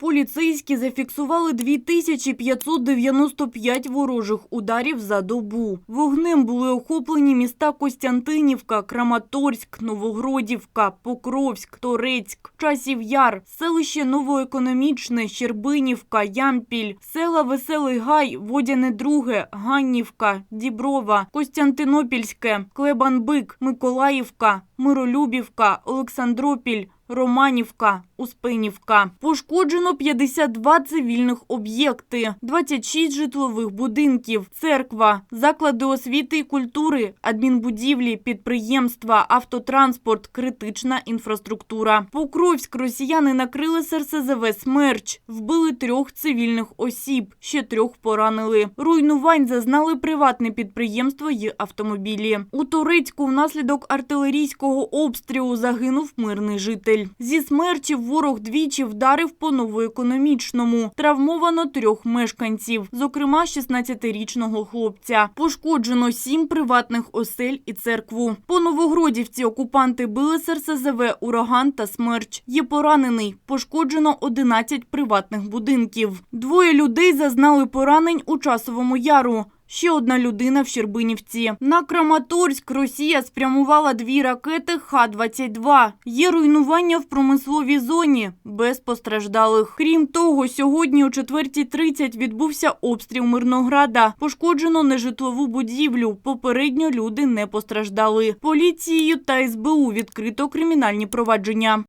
Поліцейські зафіксували 2595 ворожих ударів за добу. Вогнем були охоплені міста Костянтинівка, Краматорськ, Новогродівка, Покровськ, Торецьк, Часів Яр, селище Новоекономічне, Щербинівка, Ямпіль, села Веселий Гай, Водяне Друге, Ганнівка, Діброва, Костянтинопільське, Клебанбик, Миколаївка, Миролюбівка, Олександропіль, Романівка, Успенівка. Пошкоджено 52 цивільних об'єкти, 26 житлових будинків, церква, заклади освіти і культури, адмінбудівлі, підприємства, автотранспорт, критична інфраструктура. Покровськ росіяни накрили СРСЗВ «Смерч», вбили трьох цивільних осіб, ще трьох поранили. Руйнувань зазнали приватне підприємство й автомобілі. У Торецьку внаслідок артилерійського обстрілу загинув мирний житель. Зі смерчів ворог двічі вдарив по новоекономічному. Травмовано трьох мешканців, зокрема 16-річного хлопця. Пошкоджено сім приватних осель і церкву. По Новогродівці окупанти били СРСЗВ «Ураган» та «Смерч». Є поранений. Пошкоджено 11 приватних будинків. Двоє людей зазнали поранень у Часовому Яру. Ще одна людина в Щербинівці. На Краматорськ Росія спрямувала дві ракети Х-22. Є руйнування в промисловій зоні, без постраждалих. Крім того, сьогодні о 4.30 відбувся обстріл Мирнограда. Пошкоджено нежитлову будівлю. Попередньо люди не постраждали. Поліцією та СБУ відкрито кримінальні провадження.